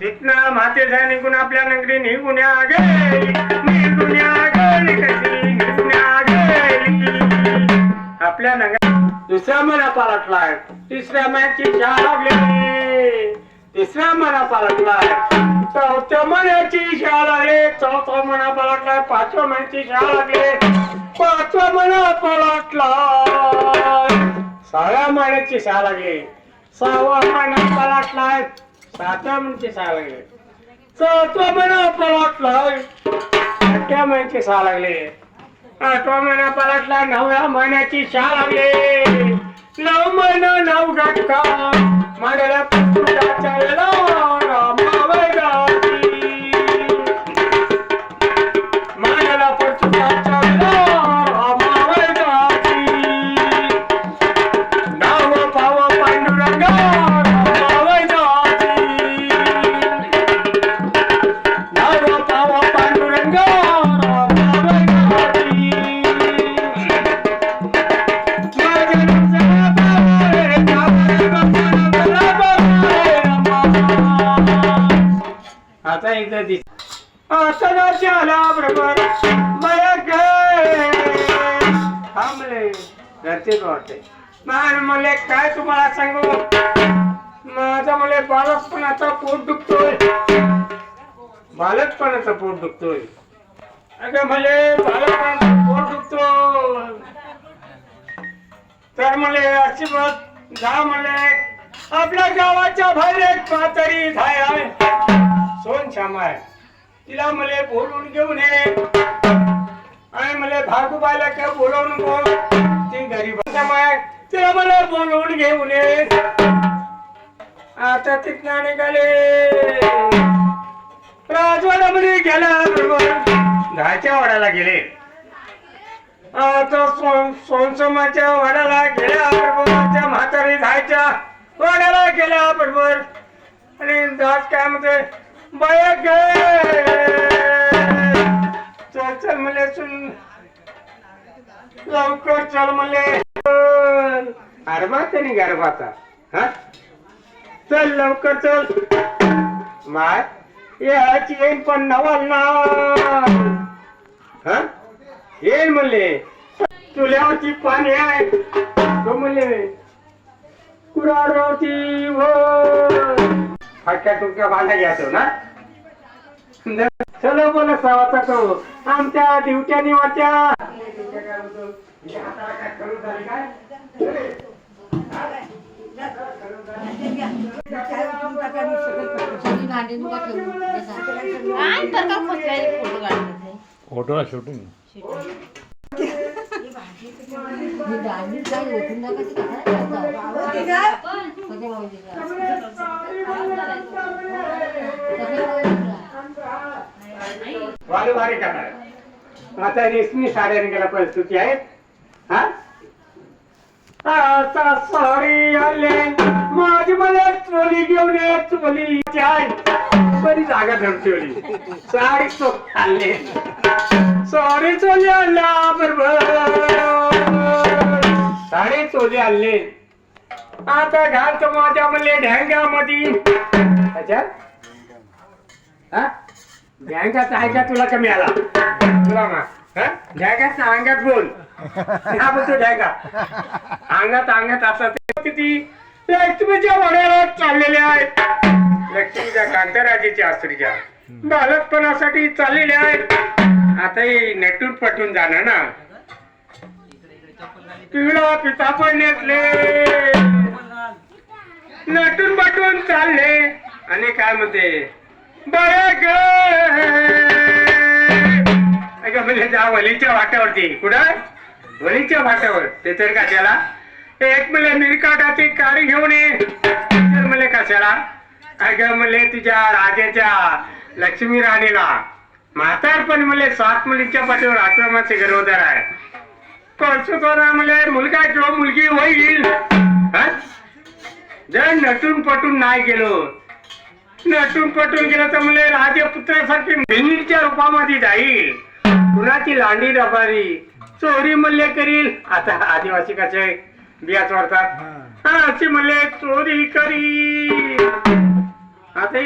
तिथनं मातेचा निघून आपल्या नगरी निघून या गेली निघून गेली कशी? निघून गेली आपल्या नगर दुसऱ्या महिना पालटलाय तिसऱ्या महिन्याची शाळा लागली. तिसऱ्या मना पालटलाय चौथ्या मनाची शाळा लागली. चौथा मना पालटलाय पाचव्या मनाची शाळा लागली. पाचवा मना पालटला सहाव्या मनाची शाळा लागली. सहावा मना पालटलाय सातव्या महिन्याची शाळा लागली. महिना पलटला. आठव्या महिन्याची सहा लागले. आठवा महिना पलटला. नवव्या महिन्याची शाळा लागले. नऊ महिना नऊ घटका मांडला आता एकदा दिस आता आला बरोबर मला थांबले. घरचेच वाटते मान मला काय तुम्हाला सांगू? माझा मला बालकपणाचा पोट दुखतोय. बालकपणाचा पोट दुखतोय. अगं मले बालकपणाचा पोट दुखतो तर मले अशी मत जा मले. आपल्या गावाच्या बाहेर एक म्हातारी धाय आहे. सोन श्याम आहे तिला मले बोलून घेऊन ये. आणि मले भागूबाईला काय बोलवू नको. ती गरीब आहे तिला मला बोलवून घेऊन ये. आता तिथनं निघाले. राजवाड्यामध्ये गेला बरोबर. दहाच्या वाड्याला गेले. आता सोन सोनसमाच्या वाड्याला गेल्या बरोबर. त्या म्हातारी जायच्या वाड्याला गेल्या बरोबर. आणि दास काय म्हणते बाया गे! चल चल सुन लवकर चल म्हणले अरबा त्यांनी गरबाचा हा? चल लवकर चल. माय याची येईन पण नवाल ना. हा? येईन म्हणले तुल्यावरची पाणी आहे. तो म्हणले कुरारवती व फाटक्या टुक्या बांधा घ्यायचो ना? चलो बोला सवाचा करू. आमच्या ड्युट्यानी वाच्या काय प्रकार खोचलाय फोटो फोटोला शूटिंग वारे भारी करणार. आता रेशमी साड्या गेला परिस्थिती आहे हा? आता साडी आले. माझी मला चोली घेऊन ये चोली आहे. बरी जागा ठरवली साडी तो आले. साडी चोली आणला बरोबर. साडी चोली आणले. आता घालतो माझ्या म्हणले ढ्यांग्यामध्ये अच्छा? हा? बँकात आहे का तुला कमी आला. तुला ना ढ्यागात ना अंगात बोल. हा बोलतो ढ्यागा अंगात अंगात असा किती लक्ष्मीच्या वड्याला चाललेल्या आहेत. लक्ष्मीच्या कांतराजेच्या आसरीच्या. बालकपणासाठी चाललेल्या आहेत. आता हे नटून पटून जाणार ना. पिवळा पिता पण नेसले. नटून पटून चालले. आणि काय म्हणते? बर ग त्या वलीच्या वाट्यावरती. कुठं? वलीच्या वाट्यावर. ते तर कशाला एक म्हणले निरकाटाची कार घेऊन ये. तर म्हणले कशाला? अगं म्हणले तुझ्या राजाच्या लक्ष्मी राणीला? म्हातार पण म्हणले सात मुलीच्या पाठीवर आक्रमाचे गरोदर आहे. परसू तो म्हणले मुलगा किंवा मुलगी होईल. जर नटून पटून नाही गेलो. नटून पटून गेलं तर म्हणजे राजपुत्रासारखी भिनीच्या रूपामध्ये जाईल. कुणाची लांडी रबारी चोरी मल्ले करील. आता आदिवासी कसे बिया चोरतात हा, अशी म्हणले चोरी करी आता